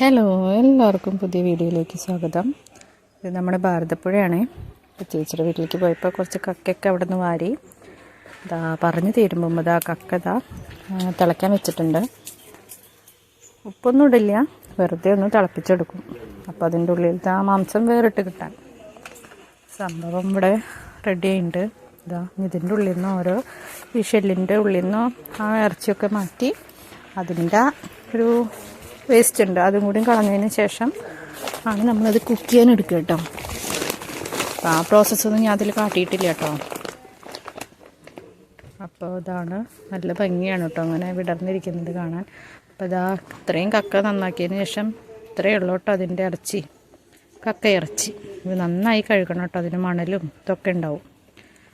Hello എല്ലാവർക്കും പുതിയ വീഡിയോയിലേക്ക് സ്വാഗതം. ഇത് നമ്മുടെ ഭാരതപ്പുഴയാണ്. ചേച്ചിയുടെ വീട്ടിലേക്ക് പോയപ്പോൾ കുറച്ച് കക്കയൊക്കെ അവിടെ നിന്ന് വാരി ഇതാ പറഞ്ഞു തീരുമ്പോൾ ഇതാ കക്ക തിളയ്ക്കാൻ വെച്ചിട്ടുണ്ട്. ഉപ്പൊന്നും ഇടില്ല വെറുതെ ഒന്ന് തിളപ്പിച്ചെടുക്കും. അപ്പോൾ അതിന്റെ ഉള്ളിലത്തെ ആ മാംസം വേറിട്ട് കിട്ടാൻ. സംഭവം ഇവിടെ റെഡി ആയിട്ടുണ്ട് ഇതാ ഇതിന്റെ ഉള്ളിൽ നിന്ന് ഓരോ ഈ ഷെല്ലിന്റെ ഉള്ളിൽ നിന്ന് ആ ഇറച്ചിയൊക്കെ മാറ്റി അതിന്റെ ഒരു വേസ്റ്റ് ഉണ്ട്. അതും കൂടി കളഞ്ഞതിന് ശേഷം ആണ് നമ്മളത് കുക്ക് ചെയ്യാൻ എടുക്കുക കേട്ടോ. ആ പ്രോസസ്സൊന്നും ഞാൻ അതിൽ കാട്ടിയിട്ടില്ല കേട്ടോ. അപ്പോൾ ഇതാണ് നല്ല ഭംഗിയാണ് കേട്ടോ അങ്ങനെ വിടർന്നിരിക്കുന്നത് കാണാൻ. അപ്പോൾ ഇതാ ഇത്രയും കക്ക നന്നാക്കിയതിന് ശേഷം ഇത്രയേ ഉള്ളൂ കേട്ടോ അതിന്റെ ഇറച്ചി. കക്ക ഇറച്ചി. ഇത് നന്നായി കഴുകണം കേട്ടോ അതിന് മണലും ഇതൊക്കെ ഉണ്ടാവും.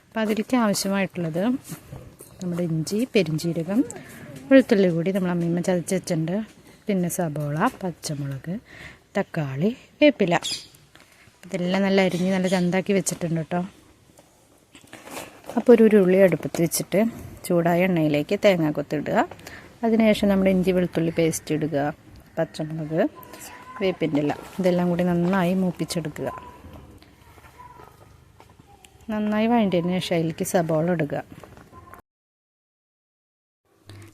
അപ്പോൾ അതിലേക്ക് ആവശ്യമായിട്ടുള്ളത് നമ്മുടെ ഇഞ്ചി പെരിഞ്ചീരകം വെളുത്തുള്ളി കൂടി നമ്മൾ അമ്മീമ്മ ചതച്ച് വെച്ചിട്ടുണ്ട്. പിന്നെ സബോള പച്ചമുളക് തക്കാളി വേപ്പില. ഇതെല്ലാം നല്ല അരിഞ്ഞ് നല്ല ചന്താക്കി വെച്ചിട്ടുണ്ട് കേട്ടോ അപ്പോൾ ഒരു ഉരുളി അടുപ്പത്ത് വെച്ചിട്ട് ചൂടായ എണ്ണയിലേക്ക് തേങ്ങ കൊത്തിടുക. അതിനുശേഷം നമ്മൾ ഇഞ്ചി വെളുത്തുള്ളി പേസ്റ്റ് ഇടുക പച്ചമുളക് വേപ്പിന്റെ ഇല. ഇതെല്ലാം കൂടി നന്നായി മൂപ്പിച്ചെടുക്കുക. നന്നായി വഴണ്ടിയതിന് ശേഷം അതിലേക്ക് സബോള ഇടുക.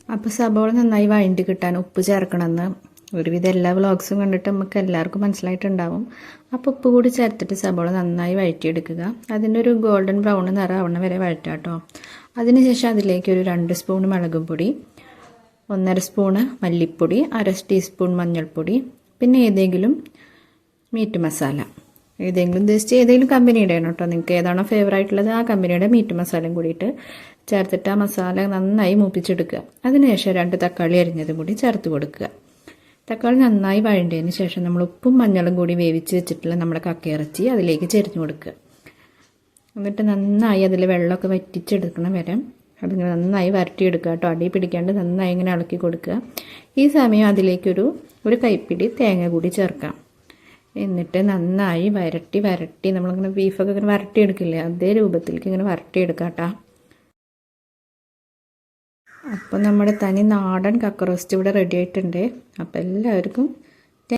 അപ്പോൾ സബോള നന്നായി വഴണ്ടി കിട്ടാൻ ഉപ്പ് ചേർക്കണമെന്ന്. ഒരുവിധം എല്ലാ വ്ളോഗ്സും കണ്ടിട്ട് നമുക്ക് എല്ലാവർക്കും മനസ്സിലായിട്ടുണ്ടാവും. അപ്പോൾ ഉപ്പ് കൂടി ചേർത്തിട്ട് സബോള നന്നായി വഴറ്റിയെടുക്കുക. അതിന്റെ ഒരു ഗോൾഡൻ ബ്രൗൺ നിറാവണ വരെ വഴറ്റാം കേട്ടോ അതിനുശേഷം അതിലേക്ക് ഒരു രണ്ട് സ്പൂൺ മുളകും പൊടി ഒന്നര സ്പൂണ് മല്ലിപ്പൊടി അര ടീസ്പൂൺ മഞ്ഞൾപ്പൊടി പിന്നെ ഏതെങ്കിലും മീറ്റ് മസാല. ഏതെങ്കിലും ജസ്റ്റ് ഏതെങ്കിലും കമ്പനിയുടെ ആണ് കേട്ടോ. നിങ്ങൾക്ക് ഏതാണോ ഫേവറേറ്റ് ആയിട്ടുള്ളത് ആ കമ്പനിയുടെ മീറ്റ് മസാലയും കൂടിയിട്ട് ചേർത്തിട്ട് ആ മസാല നന്നായി മൂപ്പിച്ചെടുക്കുക. അതിനുശേഷം രണ്ട് തക്കാളി അരിഞ്ഞതും കൂടി ചേർത്ത് കൊടുക്കുക. തക്കാളി നന്നായി വഴണ്ടതിന് ശേഷം നമ്മൾ ഉപ്പും മഞ്ഞളും കൂടി വേവിച്ച് വെച്ചിട്ടുള്ള നമ്മുടെ കക്കയിറച്ചി അതിലേക്ക് ചെരിഞ്ഞു കൊടുക്കുക. എന്നിട്ട് നന്നായി അതിൽ വെള്ളമൊക്കെ വറ്റിച്ചെടുക്കണം വരെ. അതിങ്ങനെ നന്നായി വരട്ടിയെടുക്കുക കേട്ടോ. അടി പിടിക്കാണ്ട് നന്നായി ഇങ്ങനെ ഇളക്കി കൊടുക്കുക. ഈ സമയം അതിലേക്കൊരു ഒരു കൈപ്പിടി തേങ്ങ കൂടി ചേർക്കാം. എന്നിട്ട് നന്നായി വരട്ടി വരട്ടി. നമ്മളിങ്ങനെ ബീഫൊക്കെ ഇങ്ങനെ വരട്ടിയെടുക്കില്ലേ? അതേ രൂപത്തിലേക്ക് ഇങ്ങനെ വരട്ടിയെടുക്കാം കേട്ടോ അപ്പോൾ നമ്മുടെ തനി നാടൻ കക്കറോസ്റ്റ് ഇവിടെ റെഡി ആയിട്ടുണ്ട്. അപ്പോൾ എല്ലാവർക്കും